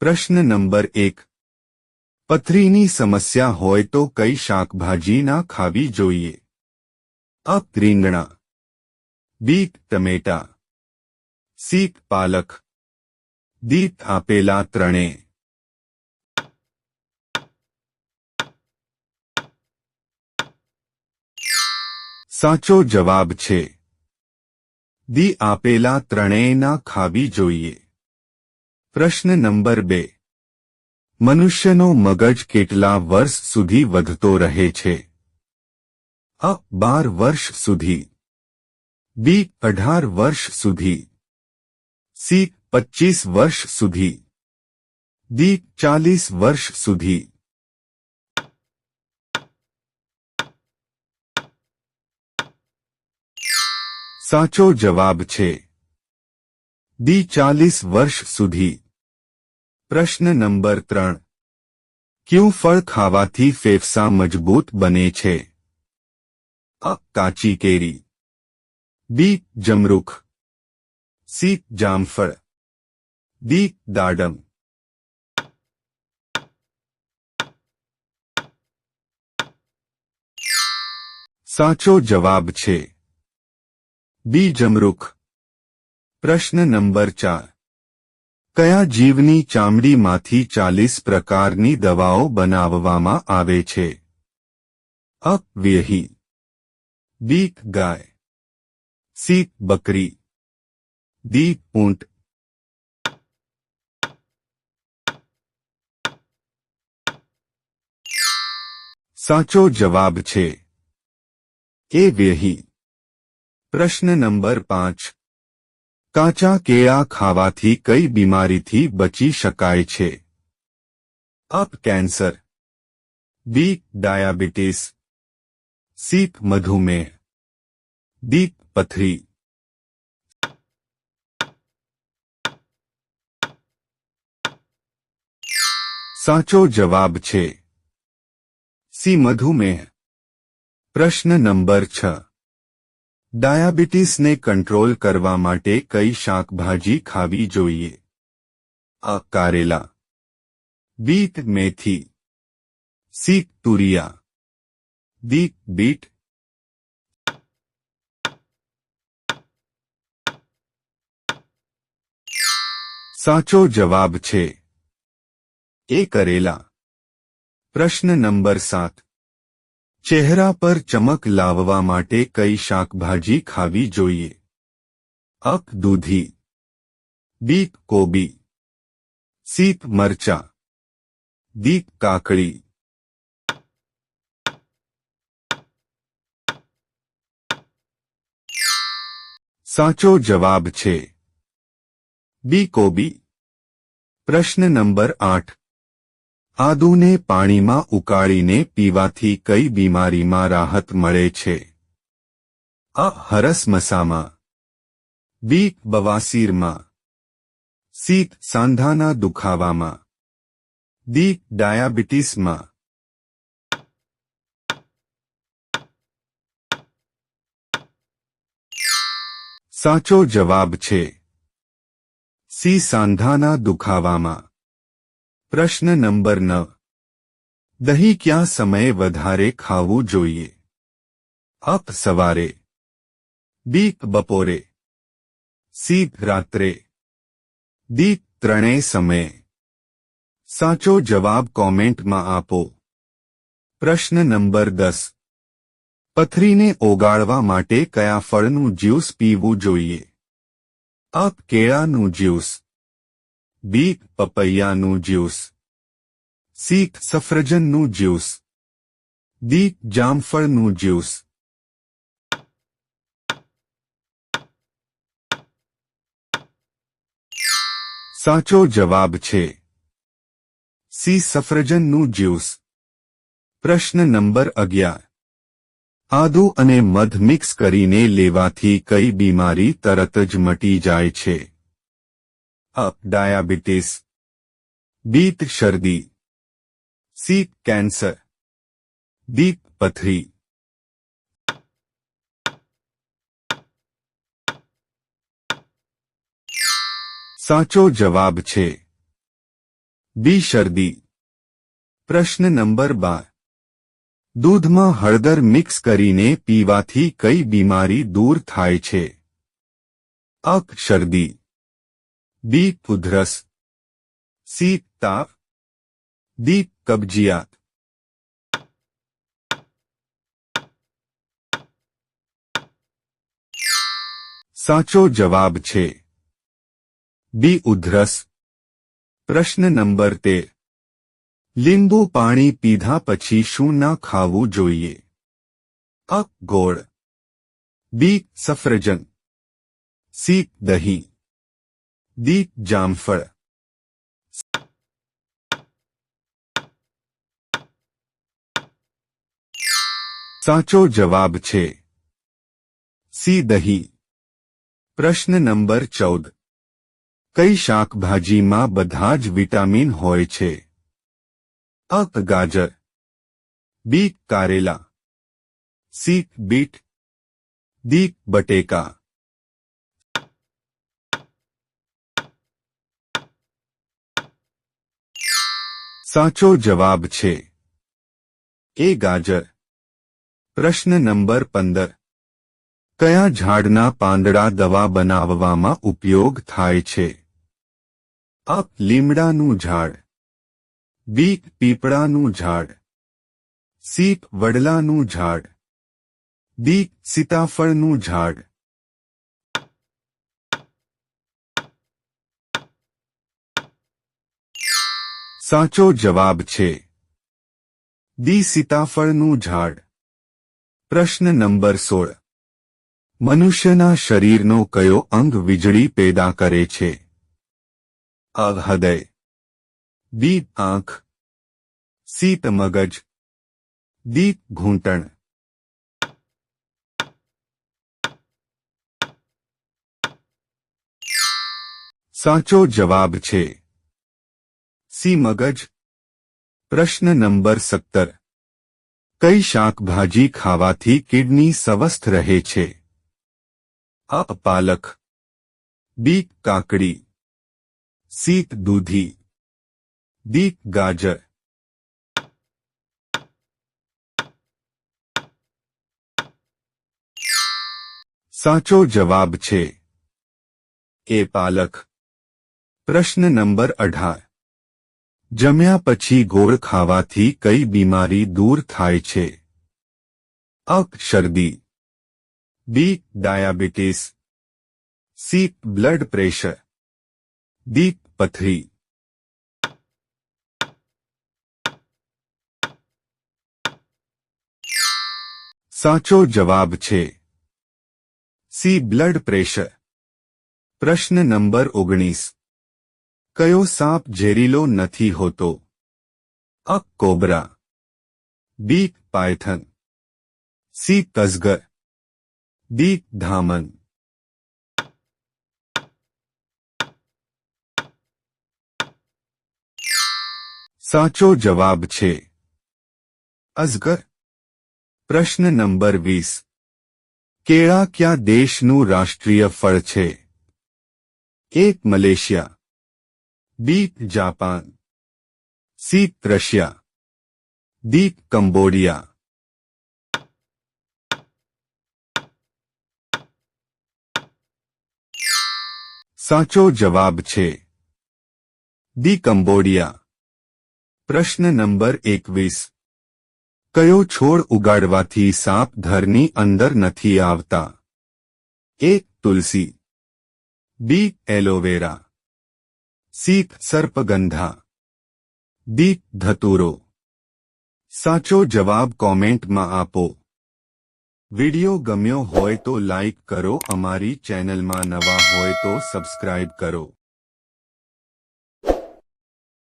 પ્રશ્ન નંબર એક. પથરીની સમસ્યા હોય તો કઈ શાકભાજી ના ખાવી જોઈએ? અ. રીંગણા. બી. ટમેટા. સી. પાલક. દી આપેલા ત્રણે. સાચો જવાબ છે. દી આપેલા ત્રણેયના ખાવી જોઈએ. પ્રશ્ન નંબર બે મનુષ્યનો મગજ કેટલા વર્ષ સુધી વધતો રહે છે અ બાર વર્ષ સુધી બી અઢાર વર્ષ સુધી સી પચીસ વર્ષ સુધી દી ચાલીસ વર્ષ સુધી સાચો જવાબ છે દી ચાલીસ વર્ષ સુધી પ્રશ્ન નંબર ત્રણ. ક્યું ફળ ખાવાથી ફેફસા મજબૂત બને છે? અ. કાચી કેરી. બી. જમરૂખ. સી. જામફળ. ડી. દાડમ. સાચો જવાબ છે. બી. જમરૂખ. પ્રશ્ન નંબર ચાર. કયા જીવની ચામડીમાંથી ચાલીસ પ્રકારની દવાઓ બનાવવામાં આવે છે અ વ્યહી બી ગાય સી બકરી દી ઊંટ સાચો જવાબ છે એ વ્યહી પ્રશ્ન નંબર પાંચ કાચા કેળા ખાવાથી કઈ બીમારીથી બચી શકાય છે અપ કેન્સર બી ડાયાબિટીસ સી મધુમેહ દી પથરી સાચો જવાબ છે સી મધુમેહ પ્રશ્ન નંબર છ ડાયાબિટીસને કંટ્રોલ કરવા માટે કઈ શાકભાજી ખાવી જોઈએ? અ. કારેલા બીટ મેથી સી. તુરિયા દી બીટ સાચો જવાબ છે એ. કરેલા પ્રશ્ન નંબર સાત. ચહેરા પર ચમક લાવવા માટે કઈ શાકભાજી ખાવી જોઈએ અક દૂધી બી કોબી સી મરચા દી કાકડી સાચો જવાબ છે બી કોબી પ્રશ્ન નંબર આઠ આદુને પાણીમાં ઉકાળીને પીવાથી કઈ બીમારીમાં રાહત મળે છે? અ, હરસમસામાં. બી, બવાસીરમાં. સી, સાંધાના દુખાવામાં. દી ડાયાબિટીસમાં. સાચો જવાબ છે. સી, સાંધાના દુખાવામાં. પ્રશ્ન નંબર નવ. દહીં ક્યાં સમયે વધારે ખાવું જોઈએ? અપ સવારે. બી બપોરે. સી રાત્રે. દી ત્રણેય સમયે. સાચો જવાબ કોમેન્ટમાં આપો. પ્રશ્ન નંબર દસ. પથરીને ઓગાળવા માટે કયા ફળનું જ્યુસ પીવું જોઈએ? અપ કેળાનું જ્યુસ. બી પપૈયાનું જ્યુસ સી સફરજનનું જ્યુસ ડી જામફળનું જ્યુસ સાચો જવાબ છે સી સફરજનનું જ્યુસ પ્રશ્ન નંબર અગિયાર આદુ અને મધ મિક્સ કરીને લેવાથી કઈ બીમારી તરત જ મટી જાય છે અ ડાયાબિટીસ બીત શરદી સી કેન્સર દી પથરી સાચો જવાબ છે બી શરદી પ્રશ્ન નંબર બાર દૂધમાં હળદર મિક્સ કરીને પીવાથી કઈ બીમારી દૂર થાય છે અક શરદી બી ઉધરસ સી તાપ દી કબજિયાત સાચો જવાબ છે બી ઉધરસ પ્રશ્ન નંબર તેર લીંબુ પાણી પીધા પછી શું ના ખાવું જોઈએ અ ગોળ બી સફરજન સી દહીં દી જામફળ. સાચો જવાબ છે. સી દહીં. પ્રશ્ન નંબર ચૌદ. કઈ શાકભાજીમાં બધા જ વિટામિન હોય છે? અ, ગાજર. બી, કારેલા. C, beet. દી બટેકા. સાચો જવાબ છે. એ ગાજર. પ્રશ્ન નંબર પંદર. કયા ઝાડના પાંદડા દવા બનાવવામાં ઉપયોગ થાય છે? અ. લીમડાનું ઝાડ. બી. પીપળાનું ઝાડ. સી. વડલાનું ઝાડ. બીક સીતાફળનું ઝાડ. સાચો જવાબ છે. દી સીતાફળનું ઝાડ. પ્રશ્ન નંબર સોળ. મનુષ્યના શરીરનો કયો અંગ વીજળી પેદા કરે છે? અ, હૃદય. બી, આંખ. સીત મગજ દી ઘૂંટણ. સાચો જવાબ છે. સી મગજ પ્રશ્ન નંબર સત્તર કઈ શાકભાજી ખાવાથી કિડની સ્વસ્થ રહે છે અ પાલક બી કાકડી સી દૂધી દી ગાજર સાચો જવાબ છે એ પાલક પ્રશ્ન નંબર અઢાર જમ્યા પછી ગોળ ખાવાથી કઈ બીમારી દૂર થાય છે? અ શરદી. B, diabetes. C, blood pressure. D પથરી. સાચો જવાબ છે. C, blood pressure. પ્રશ્ન નંબર ઓગણીસ. કયો સાપ ઝેરીલો નથી હોતો? અ, કોબરા. B, python. સી તસગર દી ધામન. સાચો જવાબ છે, અઝગર. પ્રશ્ન નંબર વીસ. કેળા ક્યાં દેશનું રાષ્ટ્રીય ફળ છે? એક, Malaysia. B Japan C Russia D Cambodia સાચો જવાબ છે દી કંબોડિયા પ્રશ્ન નંબર એકવીસ કયો છોડ ઉગાડવાથી સાપ ઘરની અંદર નથી આવતા એ તુલસી બી એલોવેરા સી સર્પગંધા દીપ ધતુરો સાચો જવાબ કોમેન્ટમાં આપો વિડિયો ગમ્યો હોય તો લાઇક કરો અમારી ચેનલમાં નવા હોય તો સબસ્ક્રાઇબ કરો